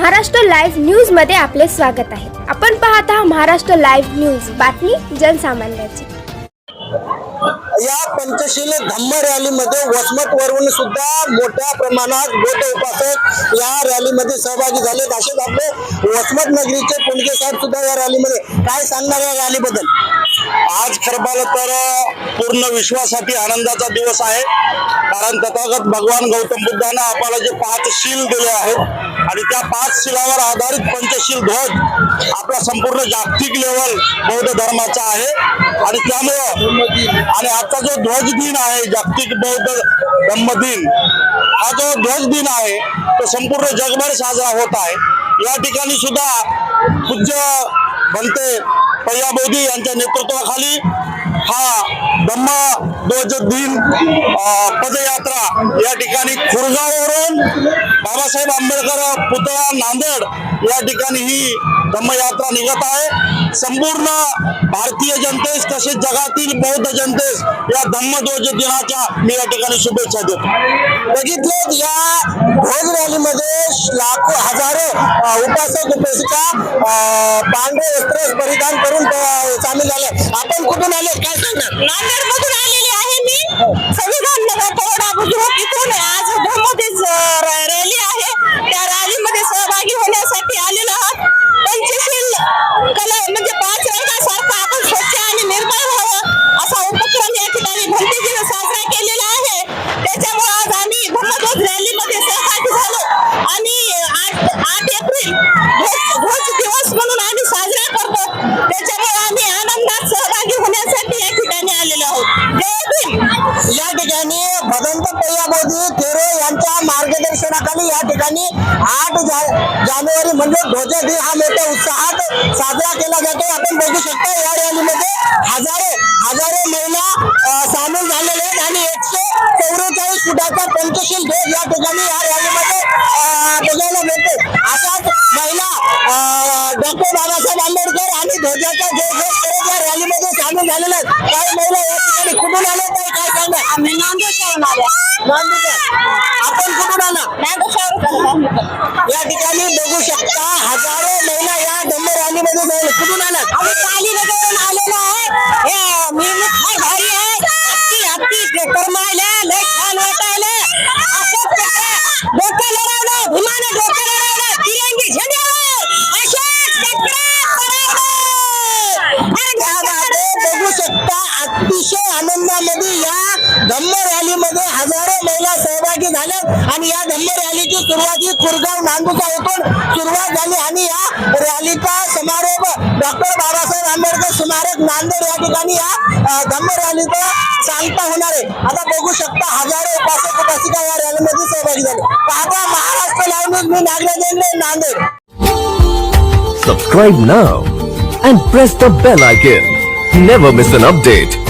Maharashtra live न्यूजमध्ये आपले स्वागत आहे. आपण पाहत आहात महाराष्ट्र लाईव्ह न्यूज. बातमी जनसामान्याची. या पंचशील धम्म रॅलीमध्ये वसमत वरून सुद्धा मोठ्या प्रमाणात बौद्ध उपासक या रॅलीमध्ये सहभागी झाले. असेच आपले वसमत नगरीचे पुणके साहेब सुद्धा या रॅलीमध्ये. काय सांगणार या रॅलीबद्दल? आज खरं तर पूर्ण विश्वासाठी आनंदाचा दिवस आहे. कारण तथागत भगवान गौतम बुद्धानं आपल्याला जे पाच शील दिले आहेत आणि त्या पाच शिलावर आधारित पंचशील ध्वज आपला संपूर्ण जागतिक लेवल बौद्ध धर्माचा आहे. आणि त्यामुळं आणि आजचा जो ध्वज दिन आहे जागतिक बौद्ध धम्मदिन हा जो ध्वज दिन आहे तो संपूर्ण जगभर साजरा होत आहे. या ठिकाणी सुद्धा पूज्य बनते या मोदी यांच्या नेतृत्वाखाली हा पदयात्रा या ठिकाणी खुरगाववरून बाबासाहेब आंबेडकर पुतळा नांदेड या ठिकाणी ही धम्मयात्रा निघत आहे. संपूर्ण भारतीय जनतेस तसेच जगातील बौद्ध जनतेस या धम्मध्वज दिनाच्या मी या ठिकाणी शुभेच्छा देतो. बघितलं या ध्वज रॅलीमध्ये लाखो हजारो उपासक उपासिका पांढरे वस्त्र परिधान करून सामील झाले. आपण कुठून आले? काय सांगणार? नांदेड आलेली आहे मी. संविधान नगर परोडा बुजुर्ग इथून आज धर्मतेज रॅली आहे. त्या रॅलीमध्ये सहभागी होण्यासाठी आलेलो आहोत. पंचशील कला म्हणजे पाच रंगासारखा आपण स्वच्छ आणि निर्मळ व्हावं असा उपक्रम या ठिकाणी भंतेजीनं साजरा केलेला आहे. त्याच्यामुळे आज आम्ही धर्मध्वज रॅलीमध्ये सहभागी झालो. आणि आठ आठ एप्रिल ध्वज दिवस म्हणून आम्ही साजरा करतो. त्याच्यामुळे आम्ही आनंदात मार्गदर्शनाखाली ठिकाणी आठ जानेवारी म्हणजे ध्वज दिन हा। मोठ्या उत्साहात साजरा बघू शकता महिला पंचशील ध्वज या ठिकाणी या रॅलीमध्ये महिला डॉक्टर बाबासाहेब आंबेडकर आणि ध्वजाचा जय घोष सामील झालेल्या आहेत काही महिला या ठिकाणी कुठून आल्या ताई काय सांगा. आम्ही नांदेडवरून आलो. नांदेड आपण कुठून आला? नांदेडवरून या ठिकाणी बघू शकता हजारो महिला या धम्म रॅलीमध्ये जायला कुठून आला धम्म रॅलीमध्ये हजारो महिला सहभागी झाल्यात आणि या धम्म रॅलीची सुरुवात ही खुरगाव नांदुका येथून सुरुवात झाली आणि या रॅलीचा समारोप डॉक्टर बाबासाहेब आंबेडकर स्मारक नांदेड या ठिकाणी या धम्म रॅलीचा सांगता होणार आहे आता बघू शकता हजारो उपासक उपासिका या रॅलीमध्ये सहभागी झाले पाहता महाराष्ट्र लाईव्ह मी नागरा देंगले Nanded Subscribe now and press the bell icon. Never miss an update.